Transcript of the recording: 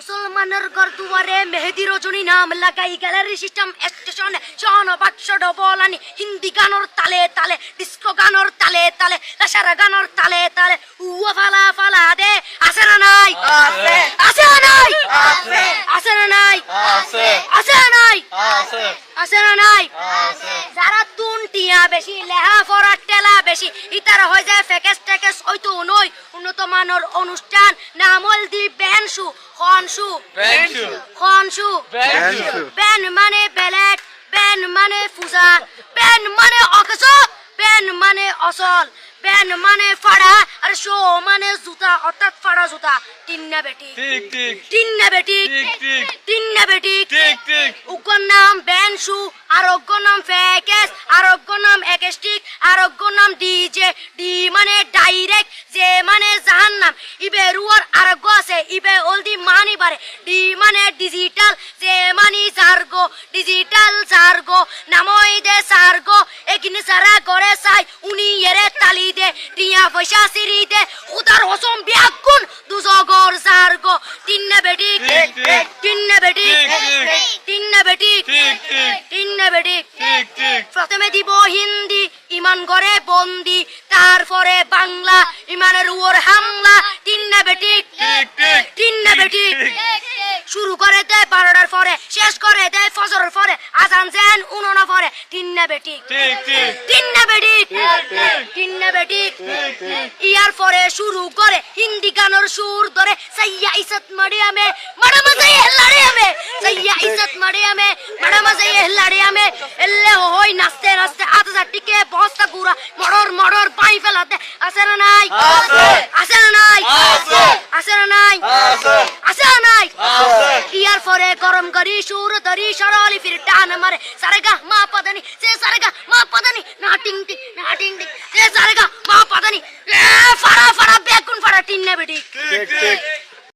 মুসলমানের ঘর দুয়ারে মেহেদি রজনী নাম লাগাই গ্যালারি সিস্টেম স্টেশন শন বাক্স ডবলানি হিন্দি গানর তালে তালে ডিস্কো গানর তালে তালে লাসারা গানর তালে তালে। উয়া ফালা ফালা দে আছে না নাই? আছে। আছে না নাই? আছে। আছে না নাই? আছে। আছে না নাই? আছে। আছে না নাই? আছে। যারা তুন টিয়া বেশি লেহা পড়ার টেলা বেশি ইতারা হয়ে যায় ফেকেস টেকেস হয়তো নই উন্নত মানের অনুষ্ঠান নামল দি বেনসু খনসু বেনসু। খনসু বেনসু। বেন মানে বেলেগ বেন মানে ফুজা বেন মানে অকস বেন মানে অসল বেন মানে ফাড়া আর শো মানে জুতা অর্থাৎ ফাড়া জুতা তিন্না বেটি ঠিক ঠিক তিন্না বেটি ঠিক ঠিক তিন্না বেটি ঠিক ঠিক উগ্র নাম বেনসু আরোগ্য নাম ফেকেস আরোগ্য নাম একেস্টিক আরোগ্য নাম ডিজে ডি মানে ডাইরেক্ট যে মানে জাহান্নাম ইবে রুয়ার আরোগ্য আছে বারে ডি মানে ডিজিটাল যে মানি জার্গো ডিজিটাল জার্গো নামই দে সার্গো একিনি সারা করে চাই উনি এরে তালি দে টিয়া পয়সা সিরি দে। উদার হসম বিয়াকুন দুজগর জার্গো তিন্নে বেটি। তিন্নে বেটি। তিন্নে বেটি। তিন্নে বেটি। প্রথমে দিব হিন্দি ইমান করে বন্দি। শুরু করে দেয় বারোটার পরে শেষ করে দেয় ফজরের পরে। আজান যেন উনোনা পরে তিন্নে বেটি ঠিক। ঠিক তিন্নে বেটি ঠিক। তিন্নে বেটি। ইয়ার পরে শুরু করে হিন্দি গানের সুর ধরে সাইয়া ইসত মারিয়ামে বড় মজা হেলাড়িয়ামে সাইয়া ইসত মারিয়ামে বড় মজা হেলাড়িয়ামে এল্লে হই নাচতে নাচতে আধা টিকে বস্তা গুড়া মড়র মড়র পাই ফেলাতে আছে না নাই? আছে। আছে না নাই আছে। আছে না নাই আছে। আছে না নাই আছে। ইয়ার পরে গরম করি সুর ধরি সরলি ফির টান মারে সারেগা মা পাদানি সে সারেগা মা পাদানি না টিং টিং না টিং টিং সে সারেগা মা পাদানি এ ফাড়া ফাড়া বেগুন ফাড়া টিন্নে বেটি ঠিক ঠিক